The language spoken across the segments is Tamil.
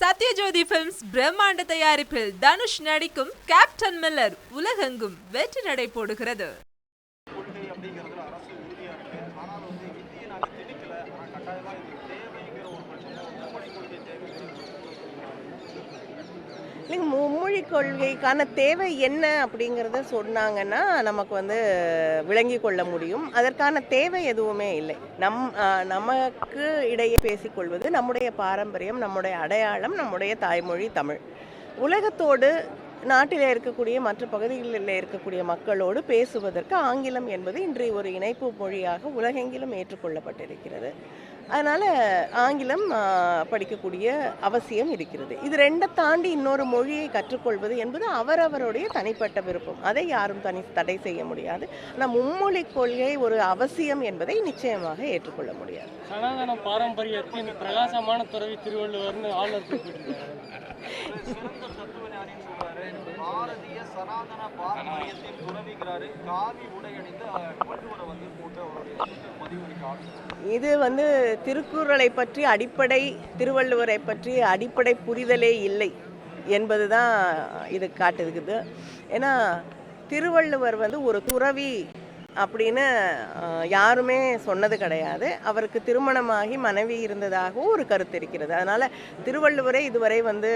சத்யஜோதி பிலிம்ஸ் பிரம்மாண்ட தயாரிப்பில் தனுஷ் நடிக்கும் கேப்டன் மில்லர் உலகெங்கும் வெற்றி நடை போடுகிறது. கொள்கை அப்படிங்கிறதுல அரசு உறுதியா இருக்கு. ஆனால் வந்து இந்திய நாடு திணிக்கல. ஆனால் கட்டாயமா இது தேவைங்கிற ஒரு பட்சத்தில் மும்மொழி கொள்கை தேவைங்கிறது இல்லைங்க மும்மொழி கொள்கைக்கான தேவை என்ன அப்படிங்கிறத சொன்னாங்கன்னா நமக்கு வந்து விளங்கி கொள்ள முடியும். அதற்கான தேவை எதுவுமே இல்லை. நம் நமக்கு இடையே பேசிக்கொள்வது நம்முடைய பாரம்பரியம் நம்முடைய அடையாளம் நம்முடைய தாய்மொழி தமிழ். உலகத்தோடு நாட்டில் இருக்கக்கூடிய மற்ற பகுதிகளில் இருக்கக்கூடிய மக்களோடு பேசுவதற்கு ஆங்கிலம் என்பது இன்றைய ஒரு இணைப்பு மொழியாக உலகெங்கிலும் ஏற்றுக்கொள்ளப்பட்டிருக்கிறது. அதனால் ஆங்கிலம் படிக்கக்கூடிய அவசியம் இருக்கிறது. இது ரெண்டை தாண்டி இன்னொரு மொழியை கற்றுக்கொள்வது என்பது அவரவருடைய தனிப்பட்ட விருப்பம். அதை யாரும் தனி தடை செய்ய முடியாது. ஆனால் மும்மொழி கொள்கை ஒரு அவசியம் என்பதை நிச்சயமாக ஏற்றுக்கொள்ள முடியாது. சனாதன பாரம்பரியத்தின் பிரகாசமான துறவி திருவள்ளுவர்னு ஆளுநர் பாரதிய சனாதன பாரம்பரியத்தின் துறவிக்கிறாரு காவி உடை அணிந்து அஹ், வள்ளுவரை வந்து போட்டு அவருடைய இது வந்து திருக்குறளை பற்றி அடிப்படை திருவள்ளுவரை பற்றி அடிப்படை புரிதலே இல்லை என்பது தான் இது காட்டுதுக்குது ஏன்னா திருவள்ளுவர் வந்து ஒரு துறவி அப்படின்னு யாருமே சொன்னது கிடையாது. அவருக்கு திருமணமாகி மனைவி இருந்ததாகவும் ஒரு கருத்து இருக்கிறது. அதனால் திருவள்ளுவரை இதுவரை வந்து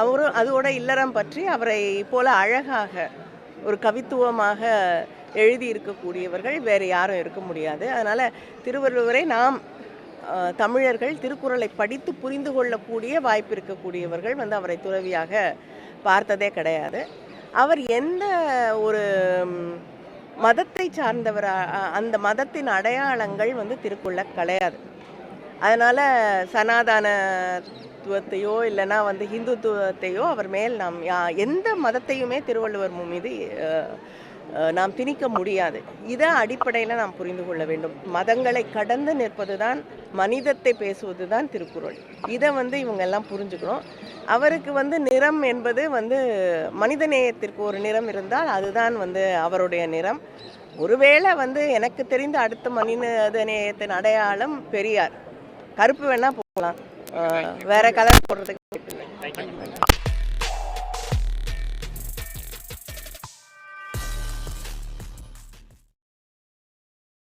அவரும் அதோட இல்லறம் பற்றி அவரை போல அழகாக ஒரு கவித்துவமாக எழுதி இருக்கக்கூடியவர்கள் வேறு யாரும் இருக்க முடியாது. அதனால் திருவள்ளுவரை நாம் தமிழர்கள் திருக்குறளை படித்து புரிந்து கொள்ளக்கூடிய வாய்ப்பு இருக்கக்கூடியவர்கள் வந்து அவரை துறவியாக பார்த்ததே கிடையாது. அவர் எந்த ஒரு மதத்தை சார்ந்தவர் அந்த மதத்தின் அடையாளங்கள் வந்து திருக்குறள கிடையாது அதனால் சனாதானத்துவத்தையோ இல்லைன்னா வந்து ஹிந்துத்துவத்தையோ அவர் மேல் நாம் எந்த மதத்தையுமே திருவள்ளுவர் மீது நாம் திணிக்க முடியாது. இதை அடிப்படையில் நாம் புரிந்து கொள்ள வேண்டும். மதங்களை கடந்து நிற்பது தான் மனிதத்தை பேசுவது தான் திருக்குறள். இதை வந்து இவங்க எல்லாம் புரிஞ்சுக்கணும். அவருக்கு வந்து நிறம் என்பது வந்து மனிதநேயத்திற்கு ஒரு நிறம் இருந்தால் அதுதான் வந்து அவருடைய நிறம். ஒருவேளை வந்து எனக்கு தெரிந்த அடுத்த மனித நேயத்தின் அடையாளம் பெரியார். கருப்பு வேணா போகலாம் வேற கலர் போடுறதுக்கு